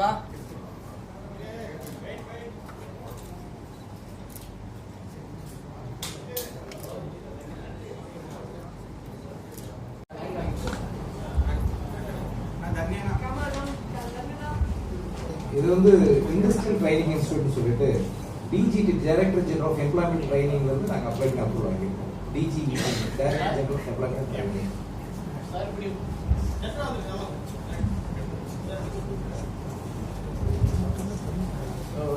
ஓகேவா இது வந்து இண்டஸ்ட்ரியல் ட்ரைனிங் இன்ஸ்டியூட் சொல்லிட்டு DGT director general of employment ட்ரைனிங்ல இருந்து நாங்கள் அப்ளை பண்ணி அப்ரூவ் வாங்கியிருக்கோம். DGT director general of employment training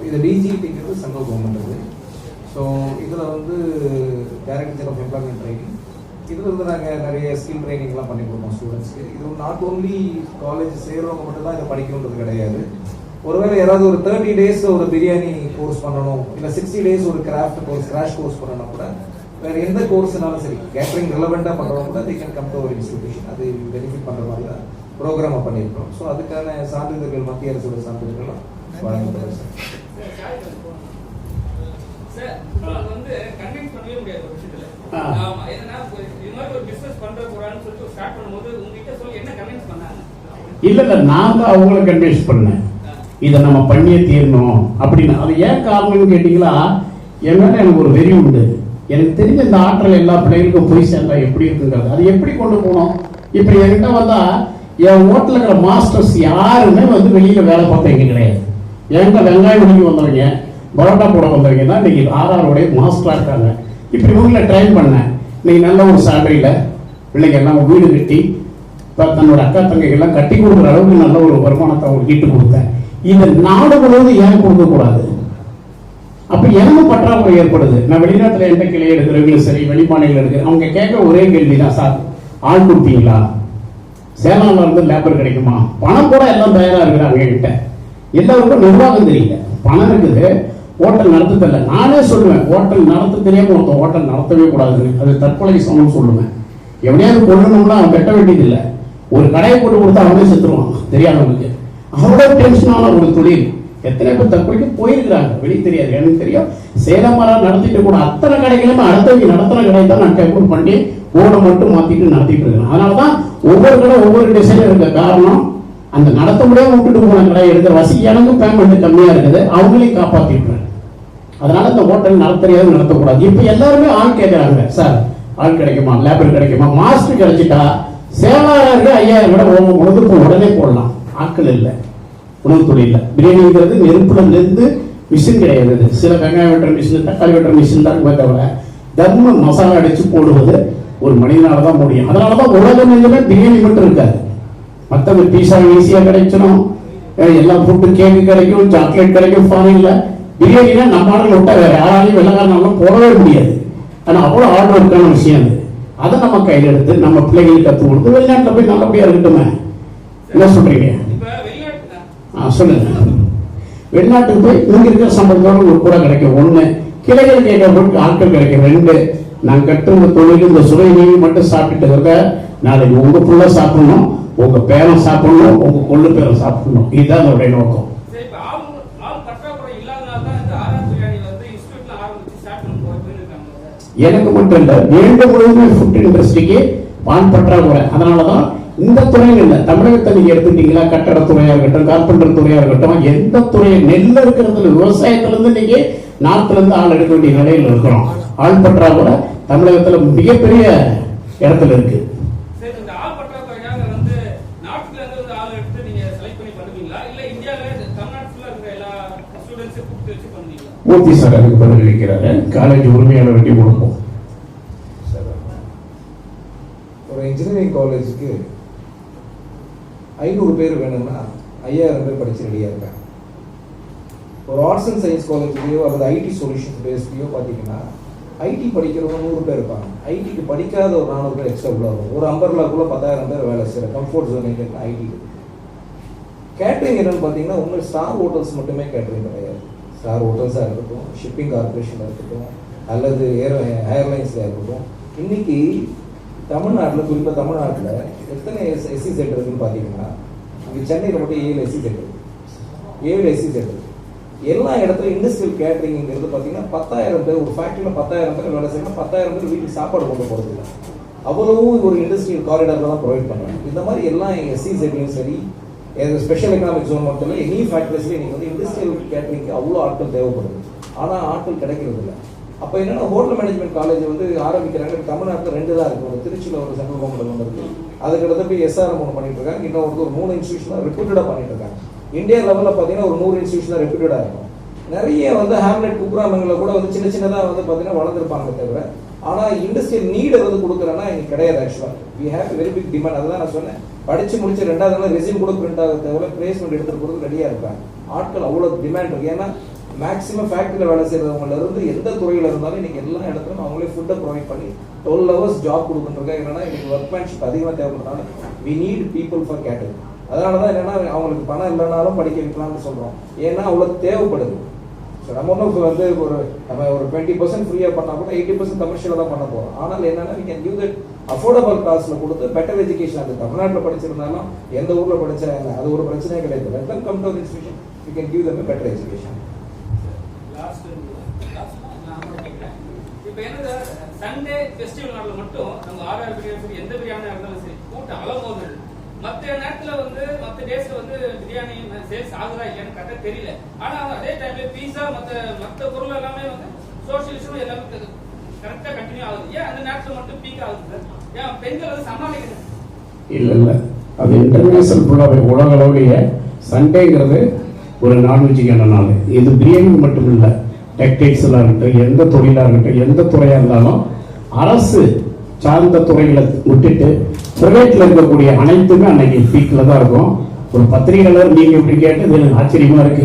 இது டிஜிடிங்கிறது சென்ட்ரல் கவர்மெண்ட் அது. ஸோ இதில் வந்து டைரக்டர் ஆஃப் எம்ப்ளாய்மெண்ட் ட்ரைனிங் இதில் வந்து நாங்கள் நிறைய ஸ்கில் ட்ரைனிங்லாம் பண்ணி கொடுப்போம் ஸ்டூடெண்ட்ஸ்க்கு இது நாட் ஓன்லி காலேஜ் சேர்றவங்க மட்டும் தான் இதை படிக்கணுன்றது கிடையாது. ஒருவேளை யாராவது ஒரு தேர்ட்டி டேஸ் ஒரு பிரியாணி கோர்ஸ் பண்ணணும் இல்லை சிக்ஸ்டி டேஸ் ஒரு கிராஃப்ட் கோர்ஸ் கிராஷ் கோர்ஸ் பண்ணணும் கூட வேறு எந்த கோர்ஸ்னாலும் சரி கேட்டரிங் ரிலவெண்ட்டாக பண்ணுறவங்க கூட தி கேன் கம் டு ஒரு இன்ஸ்டியூஷன் அது பெனிஃபிட் பண்ணுற மாதிரி தான் ப்ரோக்ராமை பண்ணியிருக்கோம் ஸோ அதுக்கான சான்றிதழ்கள் மத்திய அரசோட சான்றிதழ்கள்லாம் வழங்கப்படுது. சார் வந்து கன்வின்ஸ் பண்ணவே முடியாது ஒரு விஷயத்துல. ஆ. ஆமா என்னன்னா ஒரு- இது மாதிரி ஒரு பிசினஸ் பண்ற போறான்னு சொல்லிட்டு ஸ்டார்ட் பண்ணும்போது உங்ககிட்ட சொல்லி என்ன கன்வின்ஸ் பண்ணாங்க? இல்ல இல்ல நான் தான் அவங்கள கன்வின்ஸ் பண்ணேன். இதை நம்ம பண்ணியே தீரணும் அப்படின்னு. அது ஏன் காரணம்னு கேட்டீங்களா? என் மேல எனக்கு ஒரு வெறி உண்டு. எனக்கு தெரிஞ்ச இந்த ஆற்றல் எல்லா பிள்ளைகளுக்கும் போய் சேர்ந்தா எப்படி இருக்குங்கிறது. அது எப்படி கொண்டு போகணும் இப்ப என்கிட்ட வந்தா என் ஹோட்டலில் இருக்கிற மாஸ்டர்ஸ் யாருமே வந்து வெளியில வேலை பார்த்தவங்க கிடையாது. என்கிட்ட வெங்காயம் உடிக்க வந்தவங்க பரோட்டா போட வந்தவங்க இன்னைக்கு ஆர்ஆருடைய மாஸ்டரா இருக்காங்க இப்படி இவங்களை ட்ரைன் பண்ணேன் இன்னைக்கு நல்ல ஒரு சேலரியில பிள்ளைங்க எல்லாம் வீடு கட்டி இப்போ தன்னோட அக்கா தங்கைகள்லாம் கட்டி கொடுக்குற அளவுக்கு நல்ல ஒரு வருமானத்தை அவங்களுக்கு ஈட்டு கொடுத்தேன். இந்த நாடு முழுவதும் ஏன் கொடுக்க கூடாது? அப்ப எனக்கு பற்றாக்குறை ஏற்படுது. நான் வெளிநாட்டுல எந்த கிளை எடுக்கிறவங்களும் சரி வெளிமாநிலம் எடுக்கிற அவங்க கேட்க ஒரே கேள்விதான் சார் ஆள் கொடுத்தீங்களா? சேலம்ல இருந்து லேபர் கிடைக்குமா? பணம் கூட எல்லாம் தயாரா இருக்கிறாங்க என்கிட்ட. எல்லாருக்கும் நிர்வாகம் தெரியல. பணம் இருக்குது. ஹோட்டல் நடத்த தெரியல நானே சொல்லுவேன் ஹோட்டல் நடத்த தெரியாம ஒருத்தன் ஹோட்டல் நடத்தவே கூடாதுன்னு. அது தற்கொலை சமம் சொல்லுவேன். எவனையாவது கொள்ளணும்னா அவன் கட்ட வேண்டியது இல்லை ஒரு கடையை போட்டு கொடுத்தா அவனே செத்துருவான். தெரியாதவனுக்கு அவ்வளோ டென்ஷனான ஒரு தொழில். எத்தனை பேர் தற்கொலைக்கு போயிருக்கிறாங்க? வெளியே தெரியாது. எனக்கு தெரியும் சேலம் மரம் நடத்திட்டு கூட அத்தனை கடைகளுமே அடுத்தவங்க நடத்தின கடை தான் நான் டேபிள் பண்ணி போர்டை மட்டும் மாத்திட்டு நடத்திட்டு இருக்கேன். அதனாலதான் ஒவ்வொரு கடை ஒவ்வொரு டிசைன் இருக்க காரணம். அந்த நடத்த முடியாம விட்டுட்டு போன கடை எடுக்கிற வசி எனக்கு பேமெண்ட் கம்மியா இருக்குது அவங்களையும் காப்பாத்திட்டுறேன் அதனால இந்த ஹோட்டல் நடத்தறியாது நடத்தக்கூடாது. இப்ப எல்லாருமே ஆள் கேட்கறாங்க சார் ஆள் கிடைக்குமா? லேபர் கிடைக்குமா? மாஸ்டர் கிடைச்சிட்டா சேவாளருக்கு ஐயாயிரம் கூட ஓமம் பொழுது உடனே போடலாம். ஆட்கள் இல்லை. உணவு தொழில பிரியாணிங்கிறது நெருப்புல இருந்து மிஷின் கிடையாது. சில வெங்காயம் வெட்டுற மிஷின் தக்காளி வெட்டுற மிஷின் தான் தவிர தர்ம மசாலா அடிச்சு போடுவது ஒரு மனிதனால தான் முடியும். அதனால தான் உலகம் எங்குமே பிரியாணி மட்டும் இருக்காது. மற்ற பீஸா ஈஸியா கிடைச்சிடும் எல்லா ஃபுட்டு கேக்கு கிடைக்கும் சாக்லேட் கிடைக்கும் ஃபாரின்ல பிரியாணினா நம்ம ஆளுங்க விட்டா வேற யாராலையும் வெள்ளக்காரனாலும் போடவே முடியாது. ஆனா அவ்வளவு ஆர்டர் இருக்கான விஷயம் அது அதை நம்ம கையில் எடுத்து நம்ம பிள்ளைகளுக்கு கற்றுக் கொடுத்து வெளிநாட்டில் போய் நல்லபடியா இருக்கட்டுமே. என்ன சொல்றீங்க? ஆ சொல்லுங்க. வெளிநாட்டுக்கு போய் இங்க இருக்கிற சம்பளத்தோட ஒரு கூட கிடைக்கும். ஒண்ணு கிளைகள் கேட்கறதுக்கு ஆட்கள் கிடைக்கும். ரெண்டு நான் கட்டுற தொழில் இந்த சுவை நீங்க மட்டும் சாப்பிட்டுட்டு இருக்க நாளைக்கு உங்க புள்ள சாப்பிடணும். உங்க பேரன் சாப்பிடணும் உங்க கொள்ளு பேரன் சாப்பிடணும். இதுதான் அதோடைய நோக்கம். எனக்கு மட்டும் இல்ல வேண்டு முழுவதுமே ஃபுட் இண்டஸ்ட்ரிக்கு பான் பற்றாக்குறை. அதனாலதான் இந்த துறையில் இல்ல தமிழகத்தை நீங்க எடுத்துட்டீங்களா கட்டடத்துறையா இருக்கட்டும் கார்பெண்டர் துறையா இருக்கட்டும் எந்த துறை நெல் இருக்கிறதுல விவசாயத்துல இருந்து நீங்க நாட்டுல இருந்து ஆள் எடுக்க வேண்டிய நிலையில் இருக்கிறோம். ஆள் பற்றாக்குறை தமிழகத்துல மிகப்பெரிய இடத்துல இருக்கு சரி இந்த ஆள் பற்றாக்குறைக்காக வந்து நாட்டுல இருந்து வந்து ஆள் எடுத்து நீங்க செலக்ட் பண்ணி பண்ணுவீங்களா இல்ல இந்தியாவில தமிழ்நாடு ஃபுல்லா இருக்கிற எல்லா ஸ்டூடெண்ட்ஸையும் கூப்பிட்டு வச்சு பண்ணுவீங்களா மூர்த்தி சார் அதுக்கு பதில் அளிக்கிறாரு. காலேஜ் உரிமையாளர் வெட்டி கொடுப்போம். ஒரு இன்ஜினியரிங் காலேஜுக்கு ஐநூறு பேர் வேணும்னா ஐயாயிரம் பேர் படிச்சு ரெடியாக இருக்காங்க. ஒரு ஆர்ட்ஸ் அண்ட் சயின்ஸ் காலேஜ்லேயோ அல்லது ஐடி சொல்யூஷன் பேஸ்லேயோ பார்த்தீங்கன்னா ஐடி படிக்கிறவங்க நூறு பேர் இருப்பாங்க. ஐடிக்கு படிக்காத ஒரு நானூறு பேர் எக்ஸ்ட்ரா உள்ள வரும் ஒரு அம்பர்லாக்குள்ள பத்தாயிரம் பேர் வேலை செய்கிற கம்ஃபர்ட் ஜோன் ஐடி கேட்டரிங் என்னன்னு பார்த்தீங்கன்னா உங்கள் ஸ்டார் ஹோட்டல்ஸ் மட்டுமே கேட்டரிங் கிடையாது. சார் ஹோட்டல்ஸாக இருக்கட்டும் ஷிப்பிங் கார்பரேஷனாக இருக்கட்டும் அல்லது ஏர் ஏர்லைன்ஸில் இருக்கட்டும் இன்னைக்கு தமிழ்நாட்டில் குறிப்பாக தமிழ்நாட்டில் எத்தனை எஸ் எஸ்சி சென்டர் இருக்குன்னு பார்த்தீங்கன்னா இங்கே சென்னையில் மட்டும் ஏழு எஸ்சி சென்டர் ஏழு எஸ்சி சென்டர் எல்லா இடத்துலையும் இண்டஸ்ட்ரியல் கேட்டரிங்கிறது பார்த்தீங்கன்னா பத்தாயிரம் பேர் ஒரு ஃபேக்ட்ரியில் பத்தாயிரம் பேர் வேலை செய்யணும் பத்தாயிரம் பேர் வீட்டுக்கு சாப்பாடு கொண்டு போகிறது இல்லை அவ்வளவும் ஒரு இண்டஸ்ட்ரியல் காரிடாரில் தான் ப்ரொவைட் பண்ணுறாங்க இந்த மாதிரி எல்லா எஸ்சி செட்லையும் சரி ஸ்பெஷல் எக்கனாமிக் ஜோன் மட்டும் இல்லை எனி ஃபேக்டரிஸ்லேயே நீங்கள் வந்து இண்டஸ்ட்ரியல் கேட்டரிங்க்கு அவ்வளோ ஆட்கள் தேவைப்படுது. ஆனால் ஆட்கள் கிடைக்கிறது இல்லை அப்போ என்னன்னா ஹோட்டல் மேனேஜ்மெண்ட் காலேஜ் வந்து ஆரம்பிக்கிறாங்க. தமிழ்நாட்டில் ரெண்டு தான் இருக்குது ஒரு திருச்சியில் ஒரு சென்ட்ரல் கவர்மெண்ட் ஒன்று இருக்குது அதுக்கடுத்து போய் எஸ்ஆர்எம் ஒன்று பண்ணிட்டு இருக்காங்க. இன்னொரு ஒரு மூணு இன்ஸ்டியூஷன் ரெப்யூட்டடாக பண்ணிட்டு இருக்காங்க. இந்தியா லெவலில் பார்த்தீங்கன்னா ஒரு நூறு இன்ஸ்டியூஷன் ரெப்யூட்டடாக இருக்கும். நிறைய வந்து ஹேம்லெட் குக்கிராமங்களில் கூட வந்து சின்ன சின்னதாக வந்து பார்த்தீங்கன்னா வளர்ந்துருப்பாங்க தவிர ஆனால் இண்டஸ்ட்ரியல் நீடை வந்து கொடுக்குறேன்னா எனக்கு கிடையாது ஆக்சுவலாக we have very big demand அதுதான் நான் சொன்னேன். படிச்சு முடிச்சு ரெண்டாவது நாள் ரெசியூம் கூட பிரிண்ட் ஆக தவிர பிளேஸ்மெண்ட் எடுத்துட்டு போகிறது ரெடியாக இருப்பேன். ஆட்கள் அவ்வளோ டிமாண்ட் இருக்கு. ஏன்னா மேக்ஸிமம் ஃபேக்ட்ரியில் வேலை செய்கிறவங்கள இருந்து எந்த துறையில் இருந்தாலும் இன்னைக்கு எல்லா இடத்துலையும் அவங்களே ஃபுட்டை ப்ரொவைட் பண்ணி டுவெல் ஹவர்ஸ் ஜாப் கொடுக்குறாங்க என்னன்னா இன்னைக்கு ஒர்க்மேன்ஷிப் அதிகமாக தேவைப்படுறதுனால we need people for catering அதனால தான் என்னன்னா அவங்களுக்கு பணம் இல்லைனாலும் படிக்க வைக்கலாம்னு சொல்கிறோம் ஏன்னா அவ்வளோ தேவைப்படுது. ஸோ நம்ம ஒன்றும் இப்போ வந்து ஒரு நம்ம ஒரு டுவெண்ட்டி பர்சன்ட் ஃப்ரீயாக பண்ணால் கூட எயிட்டி பர்சன்ட் கமர்ஷியலாக தான் பண்ண போகிறோம் ஆனால் என்னென்னா we can give that affordable காஸ்ட்டில் கொடுத்து பெட்டர் எஜுகேஷன் அது தமிழ்நாட்டில் படிச்சிருந்தாலும் எந்த ஊரில் படிச்சா என்ன அது ஒரு பிரச்சனையே கிடையாது. Let them come to our institution we can give them a இப்போ என்னது சண்டே ஃபெஸ்டிவல் நாளில் மட்டும் நம்ம ஆர்ஆர் பிரியாணி எந்த பிரியாணியாக இருந்தாலும் சரி கூட்டம் அளவு மற்ற நேரத்துல வந்து மற்ற டேஸ்ல வந்து பிரியாணி சேல்ஸ் ஆகுதா இல்லையான்னு கரெக்டா தெரியல. ஆனா அதே டைம்ல பீஸா மற்ற மற்ற பொருள் எல்லாமே வந்து சோசியல் இஷ்யூ எல்லாமே கரெக்டா கண்டினியூ ஆகுது. ஏன் அந்த நேரத்துல மட்டும் பீக் ஆகுது சார் ஏன் பெண்கள் வந்து சமாளிக்கிறது இல்ல இல்ல. அது இன்டர்நேஷனல் ஃபுல்லாகவே உலக அளவுடைய சண்டேங்கிறது ஒரு நான்வெஜ்ஜுக்கான நாள். இது பிரியாணி மட்டும் இல்லை. டெக்டைல்ஸாக இருக்கட்டும் எந்த தொழிலாக இருக்கட்டும் எந்த துறையாக இருந்தாலும் அரசு சார்ந்த துறைகளை விட்டுட்டு பிரைவேட்டில் இருக்கக்கூடிய அனைத்துமே அன்னைக்கு பீக்கில் தான் இருக்கும். ஒரு பத்திரிகையாளர் நீங்கள் இப்படி கேட்டது எனக்கு ஆச்சரியமா இருக்கு.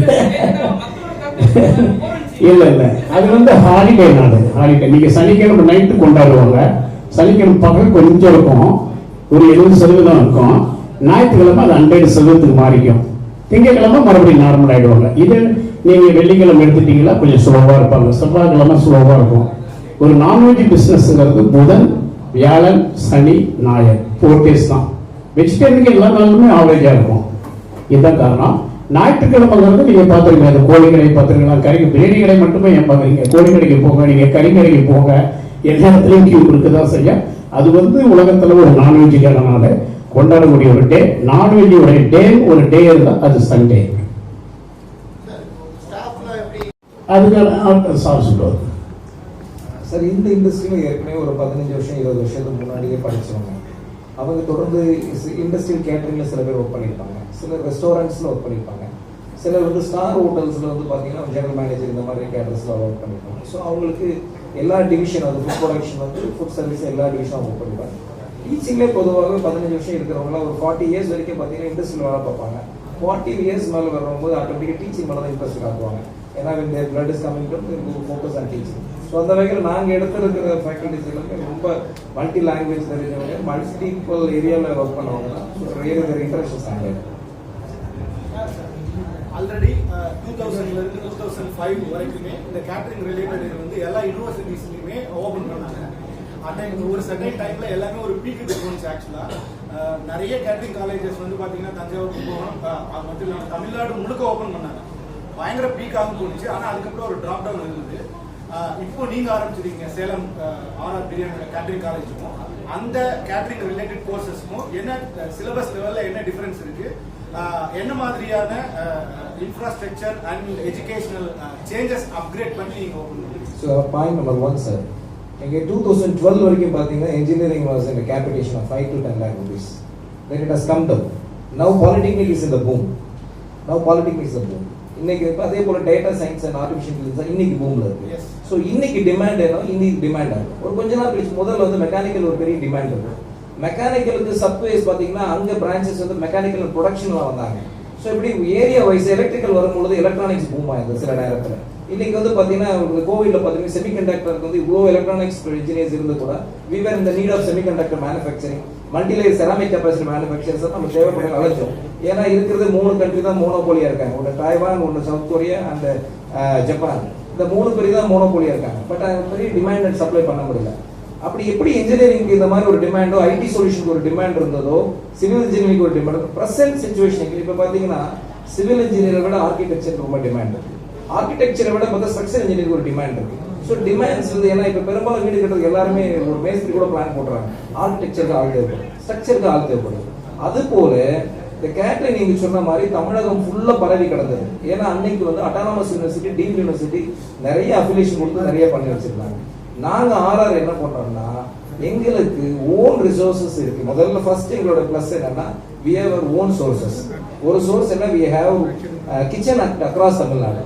இல்ல இல்ல. அது வந்து ஹாலிடே நாடு ஹாலிடே நீங்க சனிக்கிழமை நைட்டு கொண்டாடுவாங்க. சனிக்கிழமை பகல் கொஞ்சம் இருக்கும். ஒரு எழுபது சதவீதம் இருக்கும். ஞாயிற்றுக்கிழமை அது ஹண்ட்ரட் சதவீதத்துக்கு மாறிக்கும். திங்கக்கிழமை மறுபடியும் நார்மல் ஆயிடுவாங்க. இது நீங்க வெள்ளிக்கிழமை எடுத்துட்டீங்களா கொஞ்சம் ஸ்லோவா இருப்பாங்க. செவ்வாய்க்கிழமை ஸ்லோவா இருக்கும். ஒரு நான்வெஜ் பிசினஸ்ங்கிறது புதன் வியாழன் சனி ஞாயிறு. ஃபோர் டேஸ் தான். வெஜிடேரியனுக்கு எல்லா நாளுமே ஆவரேஜா இருக்கும். இதுதான் காரணம்? ஞாயிற்றுக்கிழமைங்கிறது நீங்க பார்த்துருங்க அந்த கோழி கடை கறி பிரியாணி கடை மட்டுமே ஏன் பார்க்குறீங்க? கோழி கடைக்கு போங்க நீங்க கறி கடைக்கு போங்க. எல்லா இடத்துலையும் கியூ இருக்குதான் செய்ய அது வந்து உலகத்துல ஒரு நான்வெஜ்ஜுக்கான கொண்டாடக்கூடிய ஒரு டே நான்வெஜ்ஜோட டே ஒரு டே இருந்தா அது சண்டே அதுக்கான சார் சொல்லுவார் சார் இந்த இண்டஸ்ட்ரியில் ஏற்கனவே ஒரு பதினஞ்சு வருஷம் இருபது வருஷத்துக்கு முன்னாடியே படிச்சவங்க. அவங்க தொடர்ந்து இண்டஸ்ட்ரியல் கேட்டரிங்கில் சில பேர் ஒர்க் பண்ணியிருப்பாங்க. சிலர் ரெஸ்டாரண்ட்ஸில் ஒர்க் பண்ணியிருப்பாங்க. சிலர் வந்து ஸ்டார் ஹோட்டல்ஸில் வந்து பார்த்தீங்கன்னா ஜெனரல் மேனேஜர் இந்த மாதிரி கேட்டர்ஸில் ஒர்க் பண்ணியிருப்பாங்க. ஸோ அவங்களுக்கு எல்லா டிவிஷன் அது ஃபுட் ப்ரொடக்ஷன் வந்து ஃபுட் சர்வீஸ் எல்லா டிவிஷனும் ஒர்க் பண்ணிப்பாங்க. டீச்சிங்லேயே பொதுவாக பதினஞ்சு வருஷம் இருக்கிறவங்களாம் ஒரு ஃபார்ட்டி இயர்ஸ் வரைக்கும் பார்த்தீங்கன்னா இண்டஸ்ட்ரியில் வேலை பார்ப்பாங்க. ஃபார்ட்டி இயர்ஸ் மேலே வரும்போது ஆட்டோமேட்டிக்காக டீச்சிங் மேலே தான் இன்ட்ரெஸ்ட் காட்டுவாங்க. ஏன்னா இந்த blood is coming focus on teaching so அந்த வகையில் நாங்கள் எடுத்திருக்கிற ஃபேக்கல்டிஸ் எல்லாமே ரொம்ப மல்டி லாங்குவேஜ் தெரிஞ்சவங்க மல்டிபிள் ஏரியாவில் ஒர்க் பண்ணவங்க தான். ஸோ வேறு இன்ட்ரெஸ்ட் ஆல்ரெடி டூ தௌசண்ட்ல இருந்து டூ தௌசண்ட் ஃபைவ் வரைக்குமே இந்த கேட்டரிங் ரிலேட்டட் வந்து எல்லா யூனிவர்சிட்டிஸ்லையுமே ஓபன் பண்ணாங்க. அந்த ஒரு செகண்ட் டைம்ல எல்லாமே ஒரு பீக்கு போனுச்சு ஆக்சுவலா uh, நிறைய கேட்டரிங் காலேஜஸ் வந்து பாத்தீங்கன்னா தஞ்சாவூர் போகணும் uh, அது மட்டும் இல்லாமல் தமிழ்நாடு முழுக்க ஓபன் பண்ணாங்க. பயங்கர பீக்காக போனுச்சு ஆனால் அதுக்கப்புறம் ஒரு ட்ராப் டவுன் இருந்தது. இப்போ நீங்கள் ஆரம்பிச்சிருக்கீங்க. சேலம் ஆர்ஆர் பிரியாணி கேட்டரிங் காலேஜுக்கும். அந்த கேட்டரிங் ரிலேட்டட் கோர்சஸ்க்கும் என்ன சிலபஸ் லெவலில் என்ன டிஃபரன்ஸ் இருக்கு? என்ன மாதிரியான infrastructure and educational changes upgrade பண்ணி நீங்கள் ஓப்பன் பண்ணுறீங்க so point number one sir எங்கள் டூ தௌசண்ட் டுவெல் வரைக்கும் பார்த்தீங்கன்னா இன்ஜினியரிங் வாஸ் இந்த capitation of five to ten lakh rupees then it has come down now polytechnic is இந்த boom now polytechnic is boom இன்னைக்கு அதே போல data science and artificial intelligence இன்னைக்கு பூம்ல இருக்கு. ஸோ இன்னைக்கு டிமாண்ட் என்ன இன்னைக்கு டிமாண்ட் ஆகும் ஒரு கொஞ்ச நாள் கழிச்சு முதல்ல வந்து மெக்கானிக்கல் ஒரு பெரிய டிமாண்ட் இருக்கும் மெக்கானிக்கலுக்கு சப்வேஸ் பார்த்தீங்கன்னா அங்க பிரான்ச்சஸ் வந்து மெக்கானிக்கல் ப்ரொடக்ஷன்ல வந்தாங்க. ஸோ இப்படி ஏரியா வைஸ் எலக்ட்ரிக்கல் வரும்பொழுது எலக்ட்ரானிக்ஸ் பூம் ஆயிருது சில நேரத்துல. இன்னைக்கு வந்து பாத்தீங்கன்னா கோவிட்ல பாத்தீங்கன்னா செமிகண்டக்டருக்கு வந்து இவ்வளோ எலக்ட்ரானிக்ஸ் இன்ஜினியர்ஸ் இருந்து கூட we were in the need of semiconductor manufacturing multilayer ceramic capacity manufacturers நம்ம தேவைப்பட அழைச்சோம் ஏன்னா இருக்கிறது மூணு கண்ட்ரி தான் மோனோபோலியா இருக்காங்க. ஒன்று டைவான் ஒன்று சவுத் கொரியா அண்ட் ஜப்பான் இந்த மூணு பேர் தான் மோனோபோலியா இருக்காங்க. பட் பெரிய டிமாண்ட் அண்ட் சப்ளை பண்ண முடியல. அப்படி எப்படி இன்ஜினியரிங்க்கு இந்த மாதிரி ஒரு டிமாண்டோ ஐடி சொல்யூஷனுக்கு ஒரு டிமாண்ட் இருந்ததோ சிவில் இன்ஜினியரிங் ஒரு டிமாண்ட் ப்ரெசென்ட் சுச்சுவேஷனுக்கு இப்போ பார்த்தீங்கன்னா சிவில் இன்ஜினியரை விட ஆர்கிடெக்சர் ரொம்ப டிமாண்ட் இருக்கு ஆர்கிடெக்சரை விட பார்த்தா ஸ்ட்ரக்சர் இன்ஜினியரிங் ஒரு டிமாண்ட் இருக்கு. ஸோ டிமாண்ட்ஸ் வந்து ஏன்னா இப்போ பெரும்பாலும் வீடு கட்டுறதுக்கு எல்லாருமே ஒரு மேஸ்திரி கூட பிளான் போடுறாங்க ஆர்கிடெக்சருக்கு ஆள் தேவைப்படும். ஸ்ட்ரக்சருக்கு ஆள் தேவைப்படுது அது போல இந்த கேட்டரிங் நீங்க சொன்ன மாதிரி தமிழகம் ஃபுல்லா பரவி கிடந்தது. ஏன்னா அன்னைக்கு வந்து அட்டானமஸ் யூனிவர்சிட்டி டீம் யூனிவர்சிட்டி நிறைய அஃபிலியேஷன் கொடுத்து நிறைய பண்ணி வச்சிருந்தாங்க. நாங்க ஆர்ஆர் என்ன பண்றோம்னா எங்களுக்கு ஓன் ரிசோர்சஸ் இருக்கு. முதல்ல ஃபர்ஸ்ட் எங்களோட பிளஸ் என்னன்னா we have our own sources ஒரு சோர்ஸ் என்ன? We have kitchen across Tamil Nadu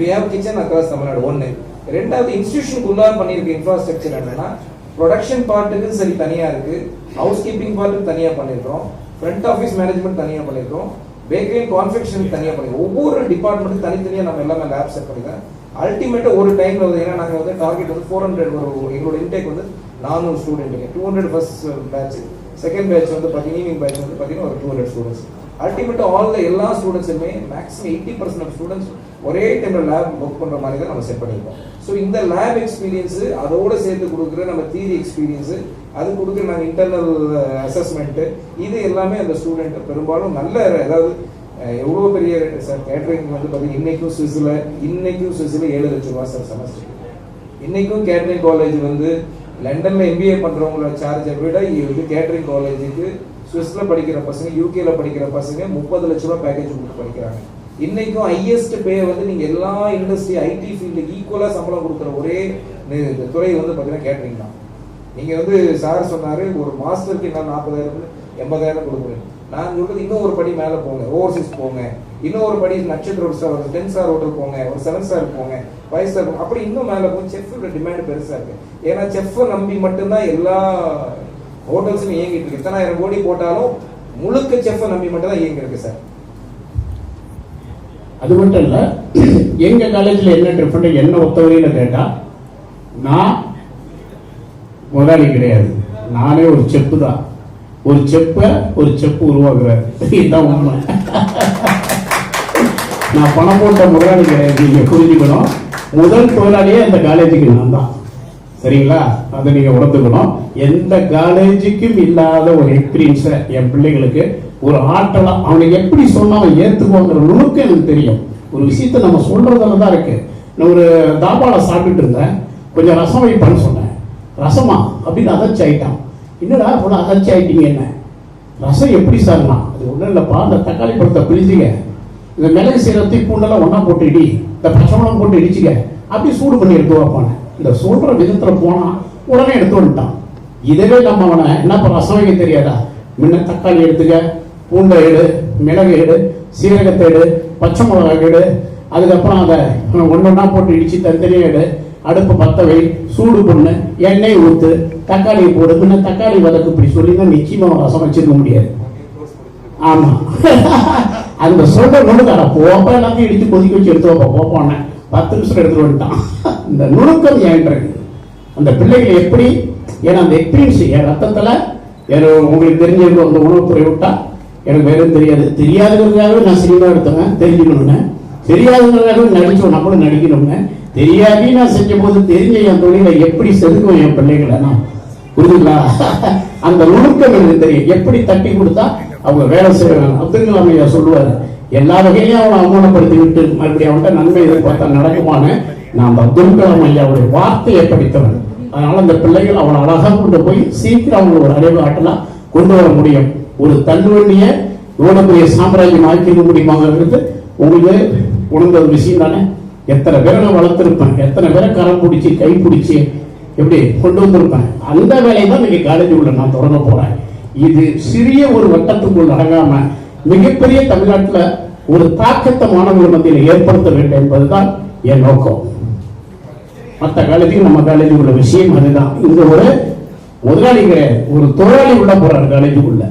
we have kitchen across Tamil Nadu ஒன்று ரெண்டாவது இன்ஸ்டிடியூஷனுக்குள்ளார பண்ணியிருக்க இன்ஃப்ராஸ்ட்ரக்சர் என்னன்னா ப்ரொடக்ஷன் பார்ட்டுக்கு சரி தனியாக இருக்கு ஹவுஸ் கீப்பிங் பார்ட்டுக்கு தனியாக பண்ணியிருக்கோம் ஃப்ரண்ட் ஆஃபீஸ் மேனேஜ்மெண்ட் தனியாக பண்ணியிருக்கோம் பேக்கரி கான்ஃபெக்ஷனுக்கு தனியாக பண்ணிருக்கோம் ஒவ்வொரு டிபார்ட்மெண்ட்டும் தனித்தனியாக நம்ம எல்லாமே லேப் செட் பண்ணிருக்கோம் அல்டிமேட்டாக ஒரு டைமில் வந்து ஏன்னா நாங்கள் வந்து டார்கெட் வந்து ஃபோர் ஹண்ட்ரட் ஒரு எங்களோட இன்டேக் வந்து நானூறு ஸ்டூடெண்ட்டுங்க two hundred first batch second batch வந்து பார்த்தீங்கன்னா ஈவினிங் பேட்ச் வந்து பார்த்தீங்கன்னா ஒரு டூ ஹண்ட்ரட் ஸ்டூடெண்ட்ஸ் அல்டிமேட்டா ஆல் த எல்லா ஸ்டூடெண்ட்ஸுமே maximum eighty percent of students ஒரே டைம்ல லேப் புக் பண்ற மாதிரி தான் நம்ம செட் பண்ணியிருக்கோம் ஸோ இந்த லேப் எக்ஸ்பீரியன்ஸ் அதோட சேர்த்து கொடுக்குற நம்ம தீரி எக்ஸ்பீரியன்ஸ் அது கொடுக்குற நாங்கள் இன்டர்னல் அசஸ்மெண்ட்டு இது எல்லாமே அந்த ஸ்டூடெண்ட் பெரும்பாலும் நல்ல அதாவது எவ்வளோ பெரிய சார் கேட்டரிங் வந்து பார்த்தீங்கன்னா இன்னைக்கும் சுவிஸில் இன்னைக்கும் சுவிஸில் ஏழு லட்சம் ரூபா சார் செமஸ்டர் இன்னைக்கும் கேட்டரிங் காலேஜ் வந்து லண்டன்ல எம்பிஏ பண்றவங்களோட சார்ஜை விட இது வந்து கேட்டரிங் காலேஜுக்கு சுவிஸ்ல படிக்கிற பசங்க யூகேல படிக்கிற பசங்க முப்பது லட்ச ரூபாய் பேக்கேஜ் கொடுத்து படிக்கிறாங்க. இன்னைக்கும் ஹையஸ்ட் பே வந்து நீங்க எல்லா இண்டஸ்ட்ரி ஐடி ஃபீல்டுக்கு ஈக்குவலா சம்பளம் கொடுக்குற ஒரே இந்த துறை வந்து பாத்தீங்கன்னா கேட்டரிங் தான். நீங்க வந்து சார் சொன்னாரு ஒரு மாஸ்டருக்கு என்ன நாற்பதாயிரம் எண்பதாயிரம் கொடுக்குறேன். நான் சொல்றது இன்னும் ஒரு படி மேல போங்க ஓவர்சீஸ் போங்க. இன்னும் ஒரு படி நட்சத்திர ஸ்டார் ஒரு டென் ஸ்டார் ஹோட்டல் போங்க ஒரு செவன் ஸ்டார் போங்க ஃபைவ் ஸ்டார் அப்படி இன்னும் மேல போய் செஃப்போட டிமாண்ட் பெருசா இருக்கு. ஏன்னா செஃப்பை நம்பி மட்டும்தான் எல்லா ஹோட்டல்ஸும் இயங்கிட்டு இருக்கு. இத்தனாயிரம் கோடி போட்டாலும் முழுக்க செஃப்பை நம்பி மட்டும் தான் இயங்கி சார். அது மட்டும் இல்ல எங்க காலேஜ்ல என்ன டிஃபரெண்ட் என்ன ஒத்தவரையில கேட்டா நான் முதலாளி கிடையாது. நானே ஒரு செப்பு தான். ஒரு செப்ப ஒரு செப்பு உருவாக்குறாரு. இதுதான் உண்மை. நான் பணம் போட்ட முதலாளி கிடையாது. நீங்க புரிஞ்சுக்கணும். முதல் தொழிலாளியே அந்த காலேஜுக்கு நான் தான். சரிங்களா? அதை நீங்க உணர்ந்துக்கணும். எந்த காலேஜுக்கும் இல்லாத ஒரு எக்ஸ்பீரியன்ஸை என் பிள்ளைகளுக்கு ஒரு ஆற்றலா அவனுக்கு எப்படி சொன்னா அவன் ஏத்துக்குவாங்கிற நுணுக்கம் எனக்கு தெரியும். ஒரு விஷயத்த நம்ம சொல்றதுல தான் இருக்கு. நான் ஒரு தாபால சாப்பிட்டுட்டு இருந்தேன். கொஞ்சம் ரசம் வைப்பான்னு சொன்னேன். ரசமா? அப்படின்னு அதர்ச்சி ஆயிட்டான். என்னடா இவ்வளோ அதர்ச்சி ஆயிட்டீங்க என்ன? ரசம் எப்படி சார்னா அது ஒன்றும் இல்லைப்பா அந்த தக்காளி பழத்தை பிரிச்சுங்க இந்த மிளகு சீரத்தை பூண்டெல்லாம் ஒன்றா போட்டு இடி இந்த பச்சைமளம் போட்டு இடிச்சுக்க அப்படி சூடு பண்ணி எடுத்து வைப்பானே இந்த சொல்ற விதத்துல போனா உடனே எடுத்து வந்துட்டான். இதவே நம்ம அவனை என்னப்பா பண்ண வைக்க தெரியாதா? முன்ன தக்காளி எடுத்துக்க பூண்டை எடு மிளகு எடு சீரகத்தை எடு பச்சை மிளகாய் எடு அதுக்கப்புறம் அதை ஒன்றா போட்டு இடிச்சு தனித்தனியாக எடு அடுப்பு பத்த வை சூடு பண்ணு எண்ணெய் ஊத்து தக்காளி போடு. முன்ன தக்காளி வதக்கு இப்படி சொல்லி தான் நிச்சயமாக ரசம் வச்சிருக்க முடியாது. ஆமாம் அந்த சொல்ற தர போப்ப எல்லாத்தையும் இடித்து கொதிக்க வச்சு எடுத்து வைப்பா போப்பான பத்து நிமிஷம் எடுத்துட்டு வந்துட்டான். இந்த நுணுக்கம் ஏன்றது அந்த பிள்ளைகள் எப்படி ஏன்னா அந்த எக்ஸ்பீரியன்ஸ் என் ரத்தத்தில் எனக்கு உங்களுக்கு தெரிஞ்சிருக்கும் அந்த உணவுத்துறை விட்டா எனக்கு வேற தெரியாது. தெரியாதுங்கிறதுக்காகவே நான் சினிமா எடுத்தேன் தெரிஞ்சுக்கணும்னு. தெரியாதுங்கிறதுக்காகவே நடிச்சோம் நம்மளும் நடிக்கணும்னு. தெரியாதே நான் செஞ்ச போது தெரிஞ்ச என் தொழிலை எப்படி செதுக்கும் என் பிள்ளைகளை நான்? புரியுதுங்களா அந்த நுணுக்கம் எனக்கு தெரியும். எப்படி தட்டி கொடுத்தா அவங்க வேலை செய்வாங்க. அப்துல் கலாம் ஐயா சொல்லுவாரு எல்லா வகையிலையும் அவனை அவமானப்படுத்தி விட்டு மறுபடியும் அவன்கிட்ட நன்மை எதிர்பார்த்தா நடக்குமான்னு நான் அப்துல் கலாம் ஐயாவுடைய வார்த்தையை படித்தவன். அதனால அந்த பிள்ளைகள் அவனை அழகாக கொண்டு போய் சீக்கிரம் அவங்களை ஒரு அறிவு ஆட்டலாம் கொண்டு வர முடியும். ஒரு தள்ளுவண்டிய இவ்வளவு பெரிய சாம்ராஜ்யம் ஆக்கிக்க முடியுமாங்கிறது உங்களுக்கு உணர்ந்த ஒரு விஷயம் தானே? எத்தனை பேரை நான் வளர்த்துருப்பேன்? எத்தனை பேரை கரம் பிடிச்சி கை பிடிச்சி எப்படி கொண்டு வந்திருப்பேன்? அந்த வேலையை தான் இன்னைக்கு காலேஜ் உள்ள நான் தொடங்க போறேன். இது சிறிய ஒரு வட்டத்துக்குள் அடங்காம மிகப்பெரிய தமிழ்நாட்டுல ஒரு தாக்கத்தை மாணவர்கள் மத்தியில் ஏற்படுத்த வேண்டும் என்பதுதான் என் நோக்கம். மற்ற காலேஜுக்கு நம்ம காலேஜ் உள்ள விஷயம் அதுதான். இங்க ஒரு முதலாளி கிடையாது. ஒரு தொழிலாளி உள்ள போறாரு காலேஜுக்குள்ள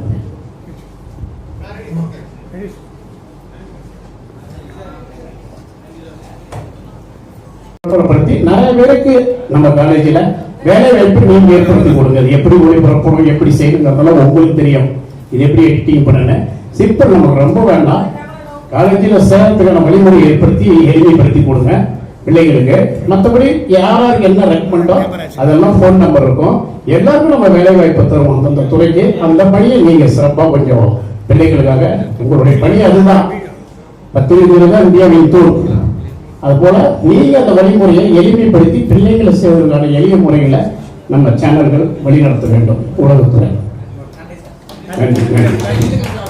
பத்தி நிறைய பேருக்கு நம்ம காலேஜில் வேலை வாய்ப்பு நீங்க ஏற்படுத்தி கொடுங்க. அது எப்படி ஒளிபரப்பணும் எப்படி செய்யணுங்கிறதெல்லாம் உங்களுக்கு தெரியும். இது எப்படி எடிட்டிங் பண்ணணும்? சிப்பர் நமக்கு ரொம்ப வேண்டாம். காலேஜில் சேரத்துக்கான வழிமுறை ஏற்படுத்தி எளிமைப்படுத்தி கொடுங்க பிள்ளைங்களுக்கு மற்றபடி யார் என்ன ரெக்கமெண்டோ அதெல்லாம் ஃபோன் நம்பர் இருக்கும். எல்லாருக்கும் நம்ம வேலை வாய்ப்பு தருவோம் அந்தந்த துறைக்கு. அந்த பணியை நீங்க சிறப்பா கொஞ்சம் பிள்ளைகளுக்காக உங்களுடைய பணி அதுதான். பத்திரிகை தான் இந்தியாவின் தூர் அதுபோல் நீங்கள் அந்த வழிமுறையை எளிமைப்படுத்தி பிள்ளைகளை செய்வதற்கான எளிய முறைகளை நம்ம சேனல்கள் வழிநடத்த வேண்டும். உலகத்துறை. நன்றி நன்றி.